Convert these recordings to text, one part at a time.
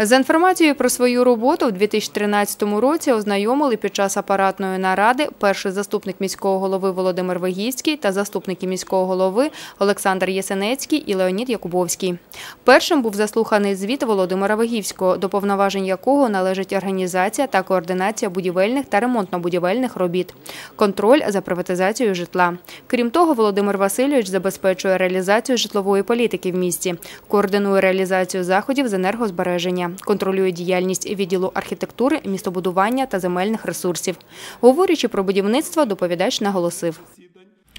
За інформацією про свою роботу у 2013 році ознайомили під час апаратної наради перший заступник міського голови Володимир Вигівський та заступники міського голови Олександр Єсенецький і Леонід Якубовський. Першим був заслуханий звіт Володимира Вигівського, до повноважень якого належить організація та координація будівельних та ремонтно-будівельних робіт, контроль за приватизацією житла. Крім того, Володимир Васильович забезпечує реалізацію житлової політики в місті, координує реалізацію заходів з енергозбереження контролює діяльність відділу архітектури, містобудування та земельних ресурсів. Говорячи про будівництво, доповідач наголосив.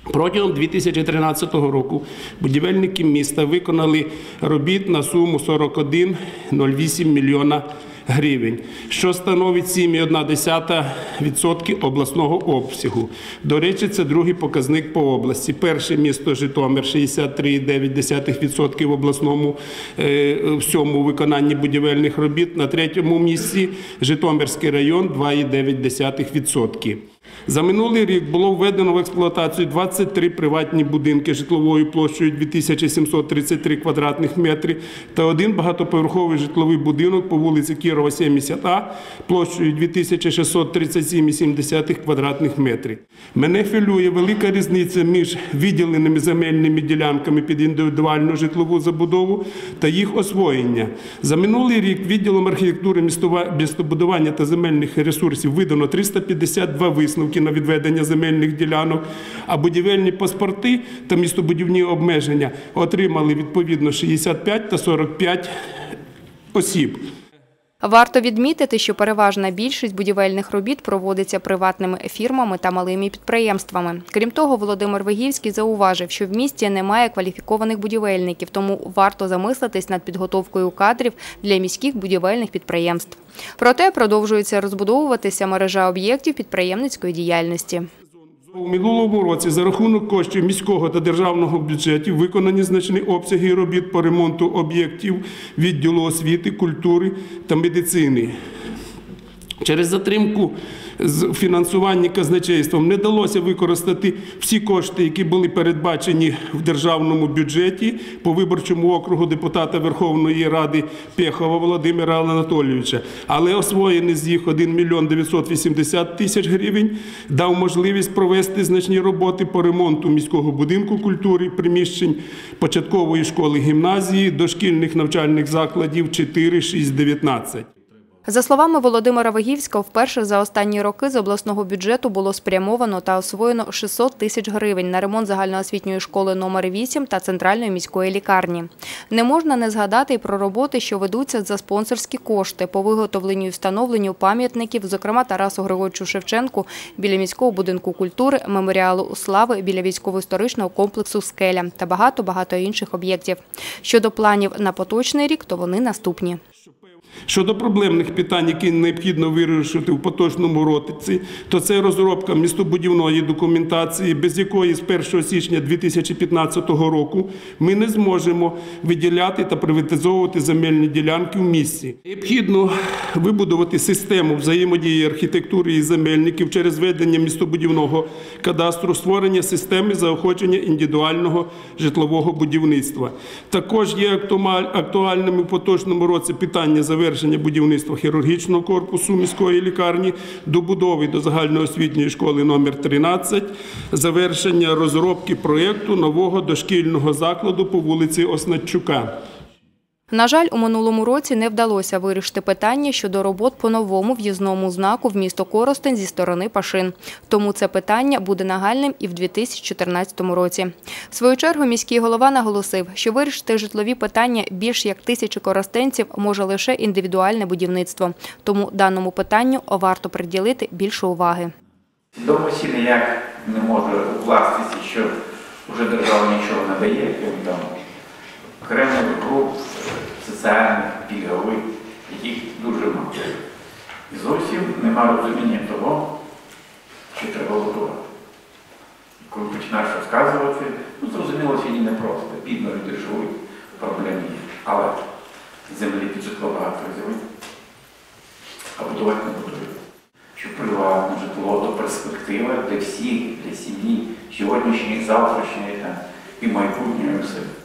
Протягом 2013 року будівельники міста виконали робіт на суму 41,08 мільйона гривень, що становить 7,1% обласного обсягу. До речі, це другий показник по області. Перше місто Житомир 63,9% в обласному е, всьому виконанні будівельних робіт. На третьому місці Житомирський район 2,9%. За минулий рік було введено в експлуатацію 23 приватні будинки житловою площею 2733 квадратних метри та один багатоповерховий житловий будинок по вулиці Кірова, 70А площею 2637,7 квадратних метрів. Мене хвилює велика різниця між виділеними земельними ділянками під індивідуальну житлову забудову та їх освоєння. За минулий рік відділом архітектури, містобудування та земельних ресурсів видано 352 висновки на відведення земельних ділянок, а будівельні паспорти та містобудівні обмеження отримали відповідно 65 та 45 осіб. Варто відмітити, що переважна більшість будівельних робіт проводиться приватними фірмами та малими підприємствами. Крім того, Володимир Вигівський зауважив, що в місті немає кваліфікованих будівельників, тому варто замислитись над підготовкою кадрів для міських будівельних підприємств. Проте продовжується розбудовуватися мережа об'єктів підприємницької діяльності. У минулому році за рахунок коштів міського та державного бюджетів виконані значні обсяги робіт по ремонту об'єктів відділу освіти, культури та медицини. Через затримку з фінансування казначейством не вдалося використати всі кошти, які були передбачені в державному бюджеті по виборчому округу депутата Верховної Ради Пєхова Володимира Анатолійовича. Але освоєний з їх 1 мільйон 980 тисяч гривень дав можливість провести значні роботи по ремонту міського будинку культури, приміщень початкової школи гімназії, дошкільних навчальних закладів 4, 6, 19. За словами Володимира Вигівського, вперше за останні роки з обласного бюджету було спрямовано та освоєно 600 тисяч гривень на ремонт загальноосвітньої школи номер 8 та центральної міської лікарні. Не можна не згадати і про роботи, що ведуться за спонсорські кошти по виготовленню і встановленню пам'ятників, зокрема Тарасу Григорьовичу Шевченку біля міського будинку культури, меморіалу слави біля військово-історичного комплексу Скеля та багато-багато інших об'єктів. Щодо планів на поточний рік, то вони наступні. Щодо проблемних питань, які необхідно вирішити в поточному році, то це розробка містобудівної документації, без якої з 1 січня 2015 року ми не зможемо виділяти та приватизовувати земельні ділянки в місті. Необхідно вибудувати систему взаємодії архітектури і земельників через ведення містобудівного кадастру, створення системи заохочення індивідуального житлового будівництва. Також є актуальними в поточному році питання завершення будівництва хірургічного корпусу міської лікарні, добудови до загальноосвітньої школи номер 13, завершення розробки проєкту нового дошкільного закладу по вулиці Оснатчука. На жаль, у минулому році не вдалося вирішити питання щодо робот по новому в'їзному знаку в місто Коростень зі сторони Пашин. Тому це питання буде нагальним і в 2014 році. В свою чергу міський голова наголосив, що вирішити житлові питання більш як тисячі коростенців може лише індивідуальне будівництво. Тому даному питанню варто приділити більше уваги. Свідомості ніяк не може укластися, що вже держава нічого не дає, там окремих груп, соціальних, пільгових, яких дуже мало. І зовсім немає розуміння того, що треба готувати. Коли починаєш розказувати, ну зрозуміло, сьогодні непросто, бідно люди живуть, проблеми є. Але землі під житло багато взяли, а будувати не будують що приватне житло то перспектива для всіх, для сім'ї, сьогоднішньої, завтрашньої і майбутньої все.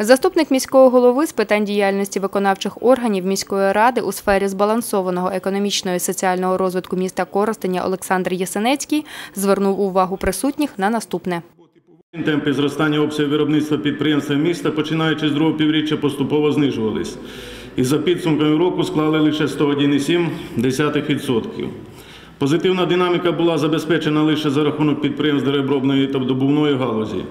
Заступник міського голови з питань діяльності виконавчих органів міської ради у сфері збалансованого економічного і соціального розвитку міста Коростеня Олександр Єсенецький звернув увагу присутніх на наступне. Темпи зростання обсягів виробництва підприємства міста, починаючи з другого півріччя, поступово знижувались. І за підсумками року склали лише 101,7%. Позитивна динаміка була забезпечена лише за рахунок підприємств деревообробної та добувної галузі.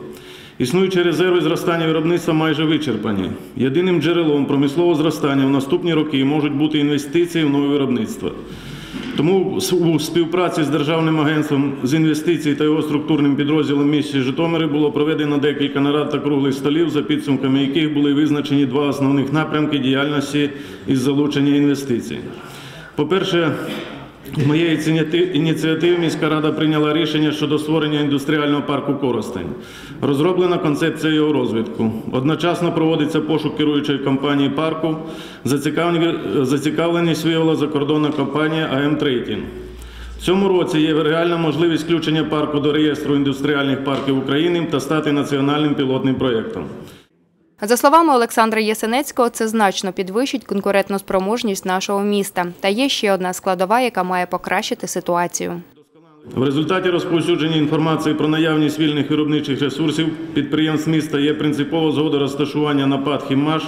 Існуючі резерви зростання виробництва майже вичерпані. Єдиним джерелом промислового зростання в наступні роки можуть бути інвестиції в нове виробництво. Тому у співпраці з Державним агентством з інвестицій та його структурним підрозділом місті Житомирі було проведено декілька нарад та круглих столів, за підсумками яких були визначені два основних напрямки діяльності із залучення інвестицій. По-перше, з моєї ініціативи міська рада прийняла рішення щодо створення індустріального парку Коростень. Розроблена концепція його розвитку. Одночасно проводиться пошук керуючої компанії парку. Зацікавленість виявила закордонна компанія АМ Трейдінг. В цьому році є реальна можливість включення парку до реєстру індустріальних парків України та стати національним пілотним проєктом. За словами Олександра Єсенецького, це значно підвищить конкурентну спроможність нашого міста. Та є ще одна складова, яка має покращити ситуацію. В результаті розповсюдження інформації про наявність вільних виробничих ресурсів підприємств міста є принципова згода розташування на ПАД «Хіммаш»,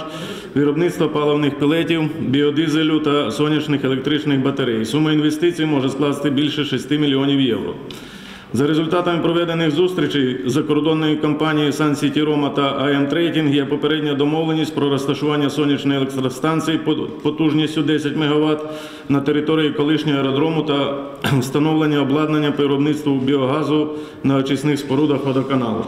виробництва паливних пелетів, біодизелю та сонячних електричних батарей. Сума інвестицій може скласти більше 6 мільйонів євро. За результатами проведених зустрічей з закордонною компанією Sun City Roma та IM Trading є попередня домовленість про розташування сонячної електростанції пот- потужністю 10 МВт на території колишнього аеродрому та встановлення обладнання по виробництву біогазу на очисних спорудах водоканалу.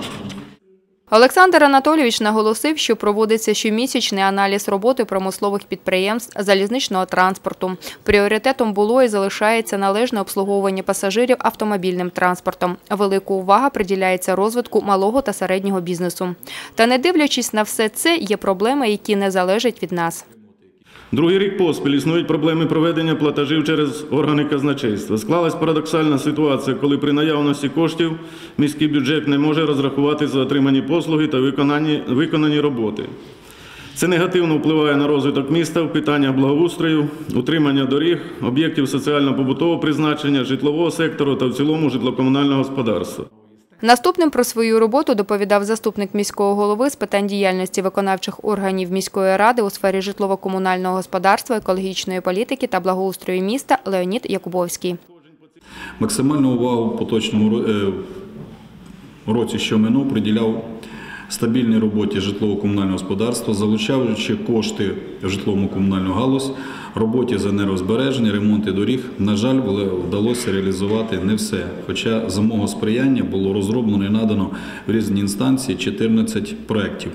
Олександр Анатолійович наголосив, що проводиться щомісячний аналіз роботи промислових підприємств залізничного транспорту. Пріоритетом було і залишається належне обслуговування пасажирів автомобільним транспортом. Велика увага приділяється розвитку малого та середнього бізнесу. Та не дивлячись на все це, є проблеми, які не залежать від нас. Другий рік поспіль існують проблеми проведення платежів через органи казначейства. Склалась парадоксальна ситуація, коли при наявності коштів міський бюджет не може розрахувати за отримані послуги та виконані, виконані роботи. Це негативно впливає на розвиток міста в питаннях благоустрою, утримання доріг, об'єктів соціально-побутового призначення, житлового сектору та в цілому житлокомунального господарства. Наступним про свою роботу доповідав заступник міського голови з питань діяльності виконавчих органів міської ради у сфері житлово-комунального господарства, екологічної політики та благоустрою міста Леонід Якубовський. Максимальну увагу в поточному е, році, що минув, приділяв стабільній роботі житлово-комунального господарства, залучаючи кошти в житловому комунальну галузь, роботі з енергозбереження, ремонти доріг. На жаль, вдалося реалізувати не все. Хоча за мого сприяння було розроблено і надано в різні інстанції 14 проєктів.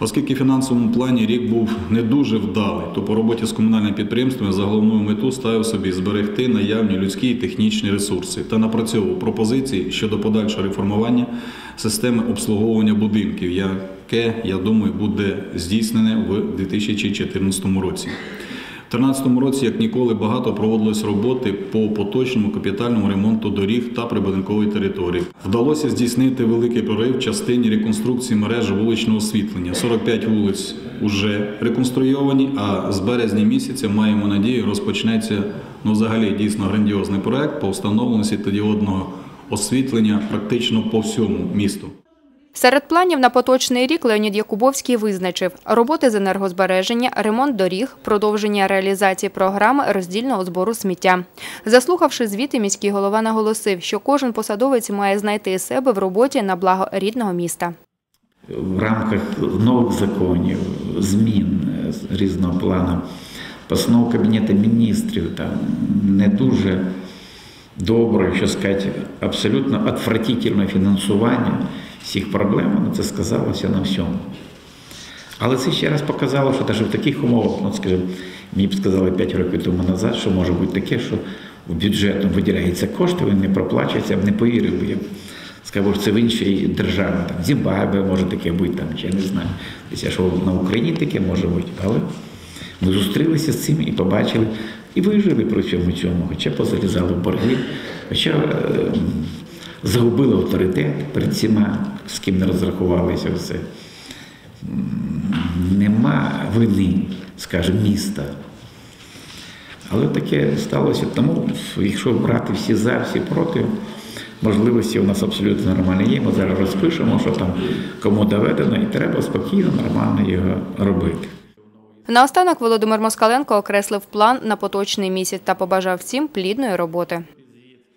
Оскільки в фінансовому плані рік був не дуже вдалий, то по роботі з комунальними підприємствами за головну мету ставив собі зберегти наявні людські і технічні ресурси та напрацьовував пропозиції щодо подальшого реформування системи обслуговування будинків, яке, я думаю, буде здійснене в 2014 році. У 2013 році, як ніколи, багато проводилось роботи по поточному капітальному ремонту доріг та прибудинкової території. Вдалося здійснити великий прорив в частині реконструкції мережі вуличного освітлення. 45 вулиць вже реконструйовані, а з березня місяця маємо надію, розпочнеться ну, взагалі дійсно грандіозний проект по встановленню світлодіодного освітлення практично по всьому місту. Серед планів на поточний рік Леонід Якубовський визначив роботи з енергозбереження, ремонт доріг, продовження реалізації програми роздільного збору сміття. Заслухавши звіти, міський голова наголосив, що кожен посадовець має знайти себе в роботі на благо рідного міста. в рамках нових законів, змін різного плану, постанов Кабінету міністрів, там не дуже добре, що сказати, абсолютно отвратительне фінансування всіх проблем, ну, це сказалося на всьому. Але це ще раз показало, що навіть в таких умовах, ну, скажімо, мені б сказали 5 років тому назад, що може бути таке, що в бюджет виділяється кошти, він не проплачується, я б не повірив. Я б що це в іншій державі, там Зімбабве може таке бути, там, чи я не знаю. Я що на Україні таке може бути. Але ми зустрілися з цим і побачили, і вижили при цьому цьому, хоча позалізали в борги, хоча е, загубили авторитет перед всіма, з ким не розрахувалися все. Нема вини, скажімо, міста. Але таке сталося. Тому, якщо брати всі за, всі проти, можливості у нас абсолютно нормальні є. Ми зараз розпишемо, що там кому доведено, і треба спокійно, нормально його робити. Наостанок Володимир Москаленко окреслив план на поточний місяць та побажав всім плідної роботи.